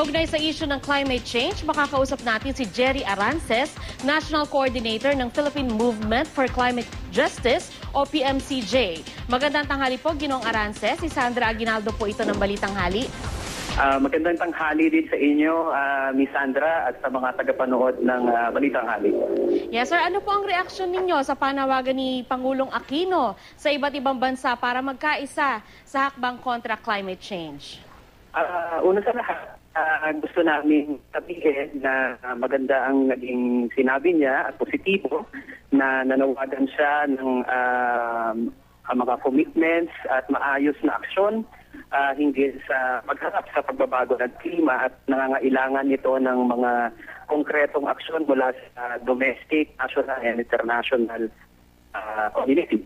Kaugnay sa issue ng climate change, makakausap natin si Jerry Arances, National Coordinator ng Philippine Movement for Climate Justice o PMCJ. Magandang tanghali po, Ginong Arances. Si Sandra Aguinaldo po ito ng Balitang Hali. Ah, magandang tanghali din sa inyo, ah, Miss Sandra, at sa mga tagapanood ng ah, Balitang Hali. Yes, sir. Ano po ang reaksyon ninyo sa panawagan ni Pangulong Aquino sa iba't ibang bansa para magkaisa sa hakbang kontra climate change? Ah, una sa lahat, ah, gusto namin sabihin na maganda ang naging sinabi niya at positibo na nanawagan siya ng ang mga commitments at maayos na aksyon ah, hinggil sa pagharap sa pagbabago ng klima at nangangailangan nito ng mga konkretong aksyon mula sa domestic, national, and international ah, community.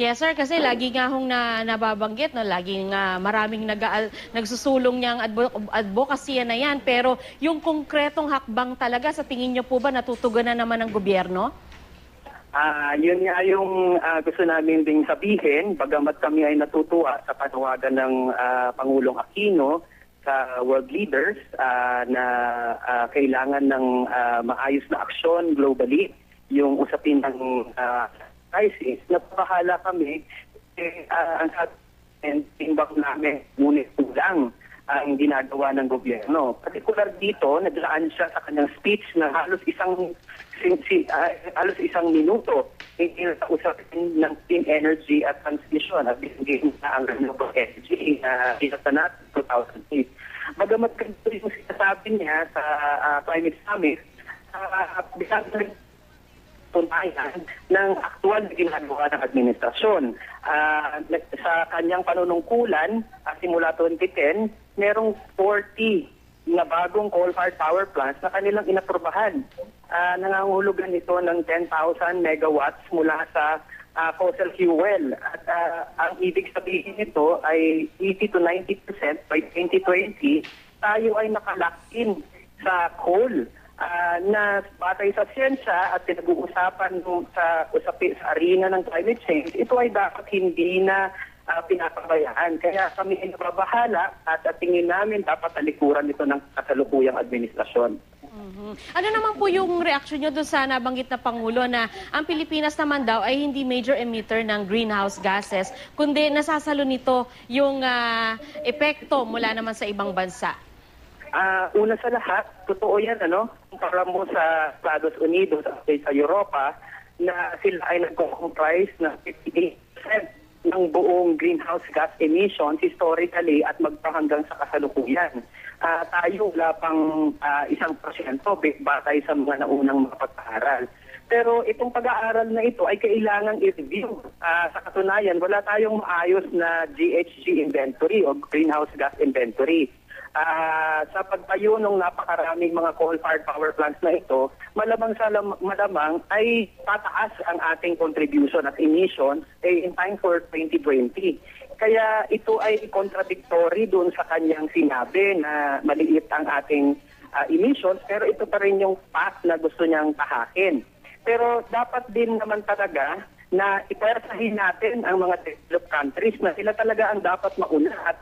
Yes, sir. Kasi lagi nga hong na, nababanggit, no? lagi nga maraming nag nagsusulong niyang advo, advocacy na yan. Pero yung konkretong hakbang talaga, sa tingin niyo po ba natutugan na naman ng gobyerno? Ah, yun nga yung ah, gusto namin ding sabihin, bagamat kami ay natutuwa sa panawagan ng ah, Pangulong Aquino sa world leaders ah, na ah, kailangan ng ah, maayos na aksyon globally yung usapin ng ah, crisis. Napapahala kami eh, ah, ang timbang namin, ngunit kulang ang ginagawa ng gobyerno. Partikular dito, naglaan siya sa kanyang speech na halos isang si, si, ah, halos isang minuto hinggil sa usapin ng clean energy at transmission at binigay na ang renewable energy na uh, natin 2008. Bagamat ganito yung sinasabi niya sa ah, climate summit, uh, bisag na tunayan ng aktual na ginagawa ng administrasyon. Ah, sa kanyang panunungkulan, ah, simula 2010, merong 40 na bagong coal-fired power plants na kanilang inaprubahan. Ah, nangangahulugan ito ng 10,000 megawatts mula sa ah, fossil fuel. At ah, ang ibig sabihin nito ay 80 to 90% by 2020, tayo ay nakalock in sa coal Ah, na batay sa siyensya at pinag-uusapan sa usapi sa arena ng climate change, ito ay dapat hindi na ah, pinapabayaan. Kaya kami ay nababahala at tingin namin dapat talikuran ito ng kasalukuyang administrasyon. Mhm. Ano naman po yung reaksyon nyo doon sa nabanggit na Pangulo na ang Pilipinas naman daw ay hindi major emitter ng greenhouse gases, kundi nasasalo nito yung ah, epekto mula naman sa ibang bansa? Ah, una sa lahat, totoo yan, ano? Kumpara mo sa Estados Unidos at sa Europa, na sila ay nagko-comprise ng 58% ng buong greenhouse gas emissions historically at magpahanggang sa kasalukuyan. Ah, tayo wala pang ah, isang porsyento batay sa mga naunang mga pag-aaral. Pero itong pag-aaral na ito ay kailangang i-review. Ah, sa katunayan, wala tayong maayos na GHG inventory o greenhouse gas inventory. Ah, sa pagtayo ng napakaraming mga coal-fired power plants na ito, malamang sa lam- malamang ay tataas ang ating contribution at emissions eh, in time for 2020. Kaya ito ay contradictory doon sa kanyang sinabi na maliit ang ating ah, emissions pero ito pa rin yung path na gusto niyang tahakin. Pero dapat din naman talaga na ipersahin natin ang mga developed countries na sila talaga ang dapat mauna at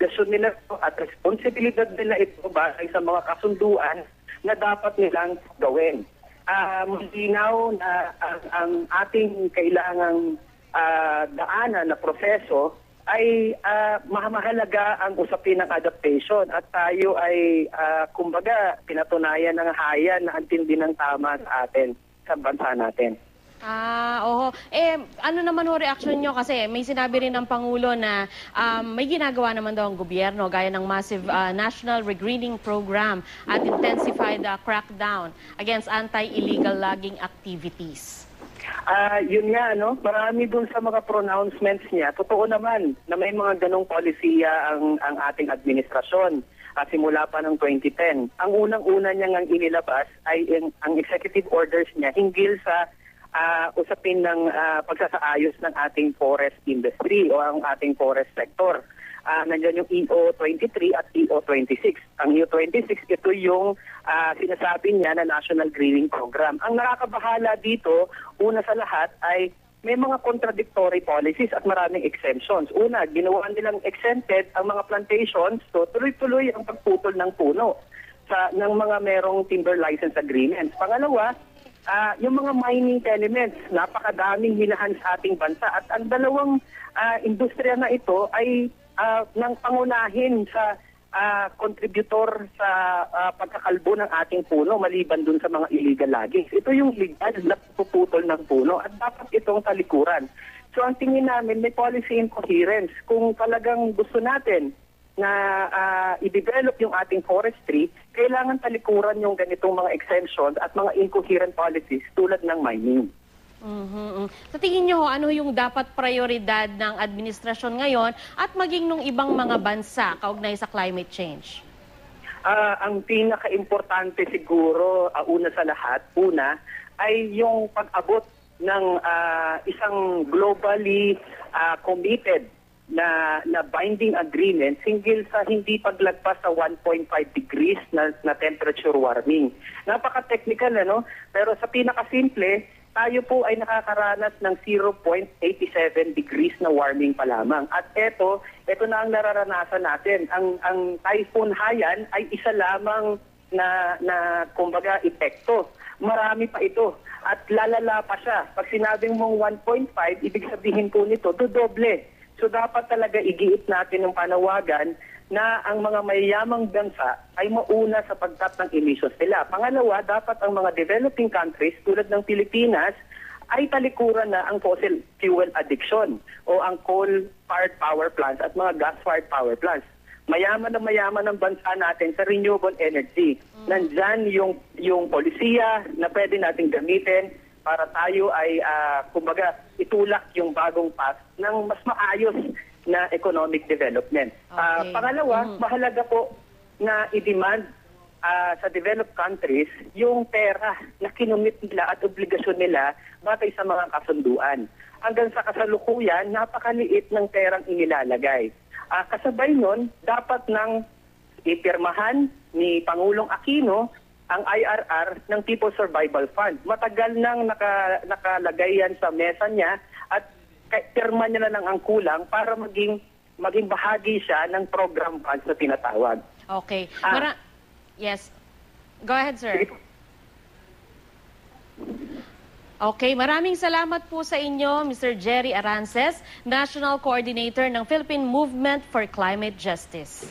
obligasyon nila at responsibilidad nila ito batay sa mga kasunduan na dapat nilang gawin. Ah, malinaw na ang, ang ating kailangang ah, daanan na proseso ay ah, mahalaga ang usapin ng adaptation at tayo ay ah, kumbaga pinatunayan ng hayan na ang tindi ng tama sa atin sa bansa natin. Ah, oho. Eh, ano naman ho reaksyon nyo? Kasi may sinabi rin ng Pangulo na um, may ginagawa naman daw ang gobyerno gaya ng massive uh, national regreening program at intensified uh, crackdown against anti-illegal logging activities. Ah, yun nga no, marami dun sa mga pronouncements niya. Totoo naman na may mga ganong polisiya ang ang ating administrasyon. Ah, simula pa ng 2010. Ang unang-una niya ngang inilabas ay ang, ang executive orders niya hinggil sa ah, usapin ng ah, pagsasaayos ng ating forest industry o ang ating forest sector. Ah, nandiyan yung EO23 at EO26. Ang EO26, ito yung ah, sinasabi niya na National Greening Program. Ang nakakabahala dito, una sa lahat ay may mga contradictory policies at maraming exemptions. Una, ginawa nilang exempted ang mga plantations, so tuloy-tuloy ang pagputol ng puno sa ng mga merong timber license agreements. Pangalawa, ah, yung mga mining tenements, napakadaming hinahan sa ating bansa at ang dalawang ah, industriya na ito ay ah, nang pangunahin sa ah, contributor sa ah, pagkakalbo ng ating puno maliban dun sa mga illegal loggings. Ito yung legal na puputol ng puno at dapat itong talikuran. So ang tingin namin may policy incoherence. Kung talagang gusto natin na ah, i-develop yung ating forestry, kailangan talikuran yung ganitong mga exemptions at mga incoherent policies tulad ng mining. Mhm, mhm. Sa tingin nyo, ano yung dapat prioridad ng administrasyon ngayon at maging nung ibang mga bansa kaugnay sa climate change? Ah, ang pinaka-importante siguro, ah, una sa lahat, una, ay yung pag-abot ng ah, isang globally ah, committed na na binding agreement hinggil sa hindi paglagpas sa 1.5 degrees na, na temperature warming. Napaka-technical ano, pero sa pinaka-simple, tayo po ay nakakaranas ng 0.87 degrees na warming pa lamang. At eto, eto na ang nararanasan natin. Ang ang Typhoon Haiyan ay isa lamang na na kumbaga epekto. Marami pa ito at lalala pa siya. Pag sinabing mong 1.5, ibig sabihin po nito dodoble. So dapat talaga igiit natin ng panawagan na ang mga mayayamang bansa ay mauna sa pagkat ng emissions nila. Pangalawa, dapat ang mga developing countries tulad ng Pilipinas ay talikuran na ang fossil fuel addiction o ang coal-fired power plants at mga gas-fired power plants. Mayaman na mayaman ang bansa natin sa renewable energy. Nandyan yung, yung polisiya na pwede natin gamitin para tayo ay, ah, kumbaga, itulak yung bagong path ng mas maayos na economic development. Ah, Okay. pangalawa, Mhm. mahalaga po na i-demand ah, sa developed countries yung pera na kinumit nila at obligasyon nila batay sa mga kasunduan. Hanggang sa kasalukuyan, napakaliit ng perang inilalagay. Ah, kasabay nun, dapat nang ipirmahan ni Pangulong Aquino ang IRR ng People's Survival Fund. Matagal nang naka, nakalagay yan sa mesa niya at pirma niya na lang ang kulang para maging maging bahagi siya ng program funds na tinatawag. Okay. Ah. Mara- yes. Go ahead, sir. Okay, maraming salamat po sa inyo, Mr. Jerry Arances, National Coordinator ng Philippine Movement for Climate Justice.